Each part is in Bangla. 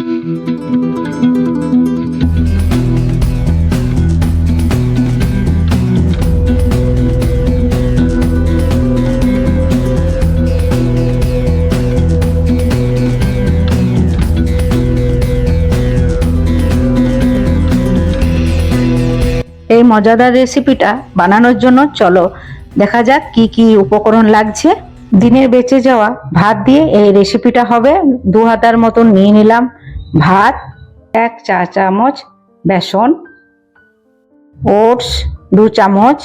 এই মজাদার রেসিপিটা বানানোর জন্য চলো, দেখা যাক কি কি উপকরণ লাগছে। দিনের বেঁচে যাওয়া ভাত দিয়ে এই রেসিপিটা হবে, দু হাতার মতন নিয়ে নিলাম। ভাত, এক চা চামচ বেসন, ওটস দু চামচ,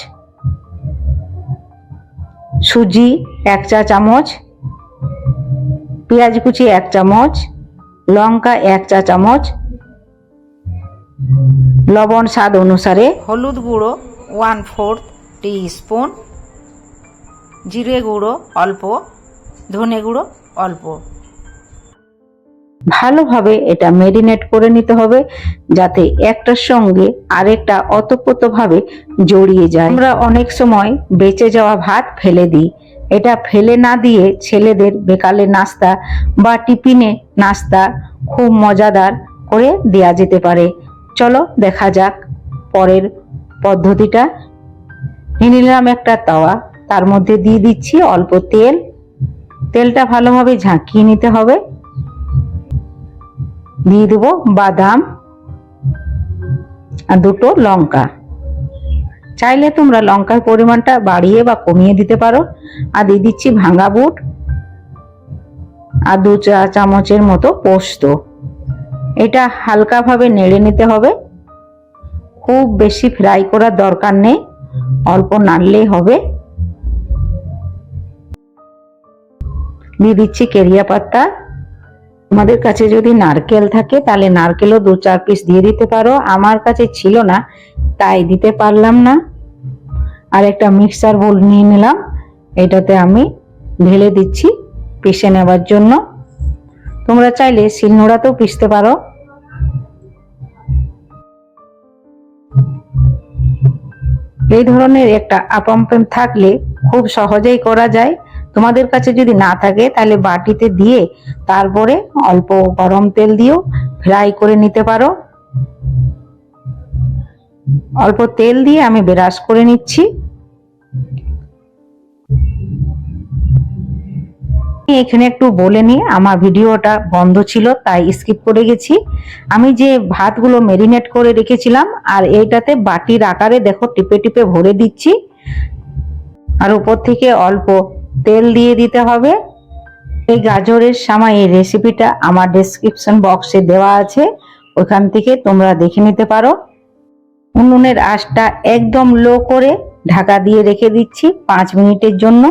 সুজি এক চা চামচ, পেঁয়াজ কুচি এক চামচ, লঙ্কা এক চা চামচ, লবণ স্বাদ অনুসারে হলুদ গুঁড়ো ওয়ান ফোর্থ টি স্পুন জিরে গুঁড়ো অল্প, ধনে গুঁড়ো অল্প। ভালোভাবে এটা মেরিনেট করে নিতে হবে যাতে একটার সঙ্গে আরেকটা অতপ্রতভাবে জড়িয়ে যায়। আমরা অনেক সময় বেঁচে যাওয়া ভাত ফেলে দিই। এটা ফেলে না দিয়ে ছেলেদের বেকালে নাস্তা বা টিফিনে নাস্তা খুব মজাদার করে দেয়া যেতে পারে। চলো দেখা যাক পরের পদ্ধতিটা। নিয়ে নিলাম একটা তাওয়া। তার মধ্যে দিয়ে দিচ্ছি অল্প তেল। তেলটা ভালোভাবে ঝাঁকিয়ে নিতে হবে। দিয়ে দেবো বাদাম আর দুটো লঙ্কা। চাইলে তোমরা লঙ্কার পরিমাণটা বাড়িয়ে বা কমিয়ে দিতে পারো। আর দিয়ে দিচ্ছি ভাঙা বুট আর দু চা চামচের মতো পোস্ত। এটা হালকাভাবে নেড়ে নিতে হবে। খুব বেশি ফ্রাই করার দরকার নেই, অল্প নাড়লেই হবে। দিয়ে দিচ্ছি কেরিয়া পাতা। তোমাদের কাছে যদি নারকেল থাকে, তাহলে নারকেলও দু চার পিস দিয়ে দিতে পারো। আমার কাছে ছিল না, তাই দিতে পারলাম না। আর একটা মিক্সার বোল নিয়ে নিলাম। এটাতে আমি ঢেলে দিচ্ছি পিষে নেবার জন্য। তোমরা চাইলে শিলনোড়াতেও পিষতে পারো। এই ধরনের একটা আপাম্পেম থাকলে খুব সহজেই করা যায়। তোমাদের কাছে যদি না থাকে, তাহলে বাটিতে দিয়ে তারপরে অল্প গরম তেল দিয়েও ফ্রাই করে নিতে পারো। অল্প তেল দিয়ে আমি ব্রাশ করে নিচ্ছি। এখানে একটু বলে নিই, আমার ভিডিওটা বন্ধ ছিল, তাই স্কিপ করে গেছি। আমি যে ভাতগুলো মেরিনেট করে রেখেছিলাম, আর এইটাতে বাটির আকারে দেখো টিপে টিপে ভরে দিচ্ছি। আর উপর থেকে অল্প তেল দিয়ে দিতে হবে। এই গাজরের সময় এই রেসিপিটা আমার ডেসক্রিপশন বক্সে দেওয়া আছে। ওখান থেকে তোমরা দেখে নিতে পারো। উনুনের আঁচটা একদম লো করে ঢাকা দিয়ে রেখে দিচ্ছি পাঁচ মিনিটের জন্য।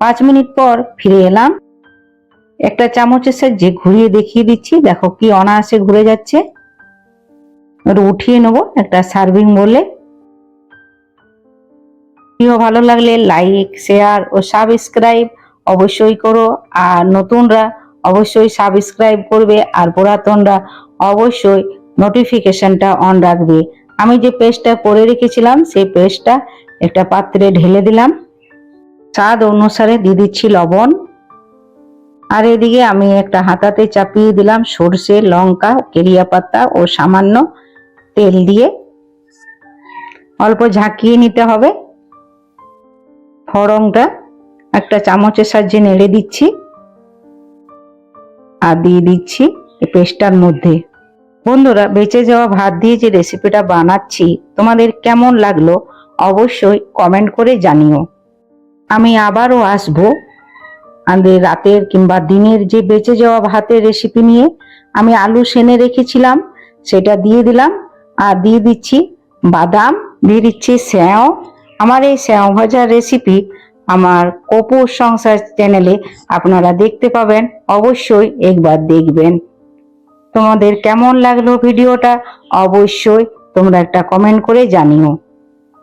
পাঁচ মিনিট পর ফিরে এলাম। একটা চামচের সাহায্যে ঘুরিয়ে দেখিয়ে দিচ্ছি। দেখো কি অনায়াসে ঘুরে যাচ্ছে। এবার উঠিয়ে নেব একটা সার্ভিং বলে ভিডিও ভালো লাগলে লাইক, শেয়ার ও সাবস্ক্রাইব অবশ্যই করো। আর নতুনরা অবশ্যই সাবস্ক্রাইব করবে আর পুরাতনরা অবশ্যই নোটিফিকেশনটা অন রাখবে। আমি যে পেস্টটা করে রেখেছিলাম, সেই পেস্টটা একটা পাত্রে ঢেলে দিলাম। স্বাদ অনুসারে দিয়ে দিচ্ছি লবণ। আর এদিকে আমি একটা হাতাতে চাপিয়ে দিলাম সর্ষে, লঙ্কা কেরিয়া পাতা ও সামান্য তেল দিয়ে। অল্প ঝাঁকিয়ে নিতে হবে। ফড়ংটা একটা চামচের সাহায্যে নেড়ে দিচ্ছি আর দিয়ে দিচ্ছি এই পেস্টটার মধ্যে। বন্ধুরা, বেঁচে যাওয়া ভাত দিয়ে যে রেসিপিটা বানাচ্ছি, তোমাদের কেমন লাগল অবশ্যই কমেন্ট করে জানিও। আমি আবারও আসব আমাদের রাতের কিংবা দিনের যে বেঁচে যাওয়া ভাতের রেসিপি নিয়ে। আমি আলু সেনে রেখেছিলাম, সেটা দিয়ে দিলাম, আর দিয়ে দিচ্ছি বাদাম, দিয়ে দিচ্ছি স্যাও আমার এই শ্যাও ভাজার রেসিপি আমার কপুর সংসার চ্যানেলে আপনারা দেখতে পাবেন। অবশ্যই একবার দেখবেন। তোমাদের কেমন লাগল ভিডিওটা? অবশ্যই তোমরা একটা কমেন্ট করে জানিও।